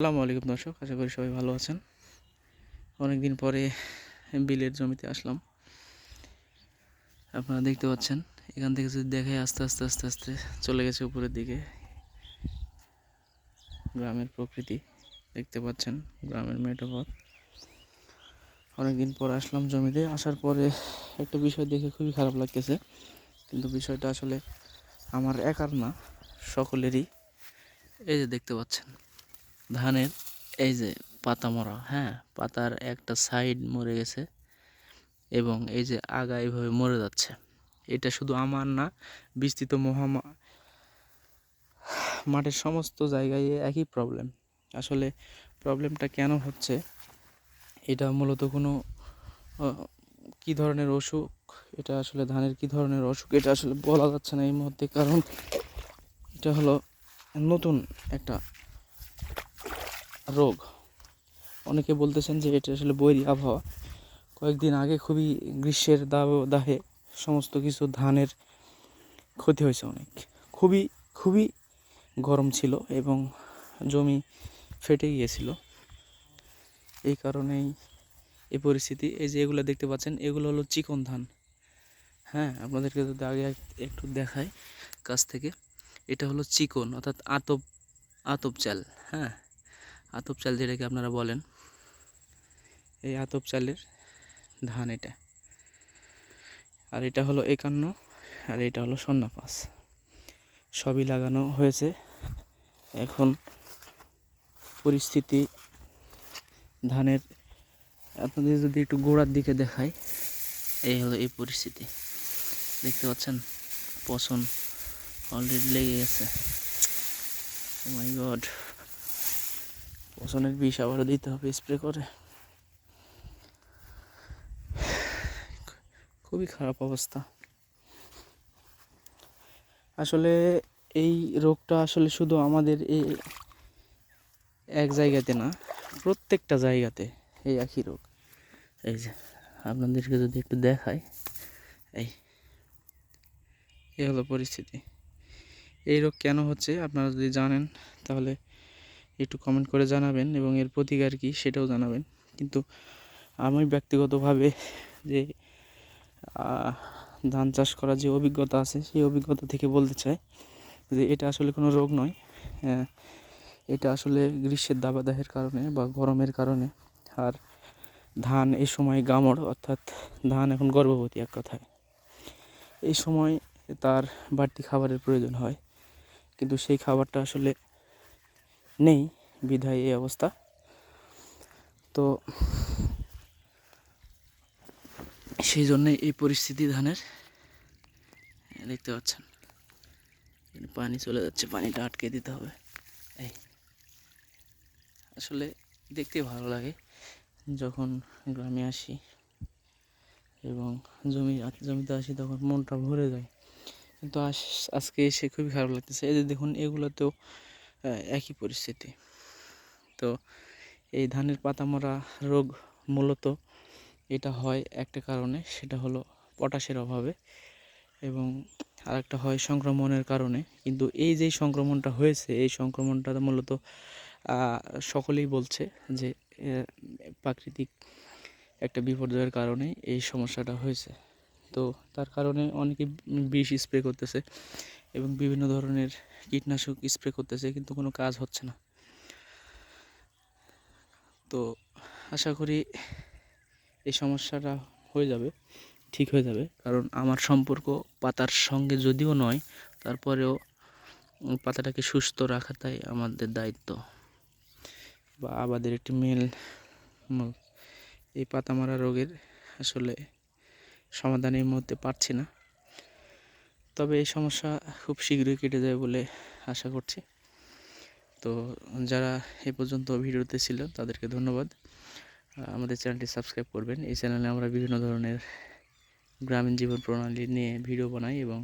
আসসালামু আলাইকুম দর্শক, আশা করি সবাই ভালো আছেন। অনেক দিন পরে বিলের জমিতে আসলাম। আপনারা দেখতে পাচ্ছেন, এখান থেকে যদি দেখায় আস্তে আস্তে আস্তে আস্তে চলে গেছে উপরের দিকে গ্রামের প্রকৃতি, দেখতে পাচ্ছেন গ্রামের মেঠোপথ অনেকদিন পর আসলাম জমিতে, আসার পরে একটা বিষয় দেখে খুবই খারাপ লাগতেছে, কিন্তু বিষয়টা আসলে আমার একার না, সকলেরই। এই যে দেখতে পাচ্ছেন। ধানের এই যে পাতা মরা হ্যাঁ পাতার একটা সাইড মরে গেছে এবং এই যে আগা এইভাবে মরে যাচ্ছে। এটা শুধু আমার না, বিস্তৃত মহামা, মাঠের সমস্ত জায়গায় একই প্রবলেম আসলে প্রবলেমটা কেন হচ্ছে? এটা মূলত কোনো কী ধরনের অসুখ? এটা আসলে ধানের কী ধরনের অসুখ? এটা আসলে বলা যাচ্ছে না এই মুহূর্তে, কারণ এটা হলো নতুন একটা রোগ। অনেকে বলতেছেন যে এটা আসলে বৈরী আবহাওয়া। কয়েকদিন আগে খুবই গ্রীষ্মের দাব, দাহে সমস্ত কিছু ধানের ক্ষতি হয়েছে অনেক। খুবই খুবই গরম ছিল এবং জমি ফেটে গিয়েছিল। এই কারণেই এই পরিস্থিতি। এই যে এগুলো দেখতে পাচ্ছেন, এগুলো হলো চিকন ধান। হ্যাঁ আপনাদেরকে যদি আগে একটু দেখাই কাছ থেকে। এটা হলো চিকন, অর্থাৎ আতপ আতপ চাল। হ্যাঁ আতপ চাল যেটাকে আপনারা বলেন। এই আতপ চালের ধান এটা। আর এটা হলো একান্ন, আর এটা হলো সন্না পাঁচ। সবই লাগানো হয়েছে। এখন পরিস্থিতি ধানের, আপনাদের যদি একটু গোড়ার দিকে দেখাই, এই হলো এই পরিস্থিতি। দেখতে পাচ্ছেন পছন অলরেডি লেগে গেছে। মাই গড পছনের বিষ আবারও দিতে হবে স্প্রে করে। খুবই খারাপ অবস্থা। আসলে এই রোগটা আসলে শুধু আমাদের এই এক জায়গাতে না, প্রত্যেকটা জায়গাতে এই একই রোগ। এই যে, আপনাদেরকে যদি একটু দেখাই, এই এই হলো পরিস্থিতি। এই রোগ কেন হচ্ছে আপনারা যদি জানেন, তাহলে একটু কমেন্ট করে জানাবেন এবং এর প্রতিকার কী সেটাও জানাবেন। কিন্তু আমি ব্যক্তিগতভাবে যে ধান চাষ করার যে অভিজ্ঞতা আছে, সেই অভিজ্ঞতা থেকে বলতে চাই যে, এটা আসলে কোনো রোগ নয়। এটা আসলে গ্রীষ্মের দাবাদাহের কারণে বা গরমের কারণে। আর ধান এই সময় গামড়, অর্থাৎ ধান এখন গর্ভবতী এক কথায়। এই সময় তার বাড়তি খাবারের প্রয়োজন হয়। কিন্তু সেই খাবারটা আসলে নেই, বিধায় এই অবস্থা। তো সেই জন্যে এই পরিস্থিতি ধানের। দেখতে পাচ্ছেন পানি চলে যাচ্ছে, পানিটা আটকে দিতে হবে। এই, আসলে দেখতে ভালো লাগে যখন গ্রামে আসি এবং জমি, জমিতে আসি তখন মনটা ভরে যায়। কিন্তু আজকে এসে খুবই খারাপ লাগতেছে। এই যে দেখুন, এগুলোতেও একই পরিস্থিতি। তো এই ধানের পাতা মরা রোগ মূলত এটা হয় একটা কারণে, সেটা হলো পটাশের অভাবে এবং আরেকটা হয় সংক্রমণের কারণে। কিন্তু এই যেই সংক্রমণটা হয়েছে, এই সংক্রমণটা মূলত সকলেই বলছে যে প্রাকৃতিক একটা বিপর্যয়ের কারণে এই সমস্যাটা হয়েছে। তো তার কারণে অনেকে বিষ স্প্রে করতেছে। এবং বিভিন্ন ধরনের কীটনাশক স্প্রে করতেছে, কিন্তু কোনো কাজ হচ্ছে না। তো আশা করি এই সমস্যাটা হয়ে যাবে, ঠিক হয়ে যাবে। কারণ আমার সম্পর্ক পাতার সঙ্গে যদিও নয়, তারপরেও পাতাটাকে সুস্থ রাখাটাই আমাদের দায়িত্ব। বা আবাদের একটি মেল এই পাতা মারা রোগের আসলে সমাধান এই মুহূর্তে পারছি না। তবে এই সমস্যা খুব শীঘ্রই কেটে যাবে বলে আশা করছি। তো যারা এ পর্যন্ত ভিডিওতে ছিল, তাদেরকে ধন্যবাদ। আমাদের চ্যানেলটি সাবস্ক্রাইব করবেন। এই চ্যানেলে আমরা বিভিন্ন ধরনের গ্রামীণ জীবন প্রণালী নিয়ে ভিডিও বানাই এবং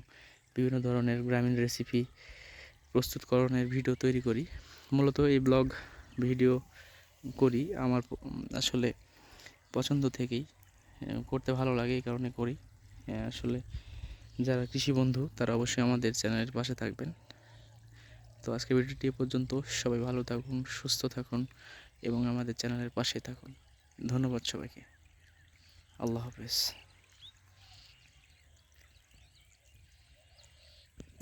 বিভিন্ন ধরনের গ্রামীণ রেসিপি প্রস্তুতকরণের ভিডিও তৈরি করি। মূলত এই ব্লগ ভিডিও করি। আমার আসলে পছন্দ থেকেই করতে ভালো লাগে এই কারণে করি। আসলে যারা কৃষি বন্ধু, তারা অবশ্যই আমাদের চ্যানেলের পাশে থাকবেন। তো আজকে ভিডিওটি পর্যন্ত। সবাই ভালো থাকুন, সুস্থ থাকুন এবং আমাদের চ্যানেলের পাশে থাকুন। ধন্যবাদ সবাইকে। আল্লাহ হাফেজ।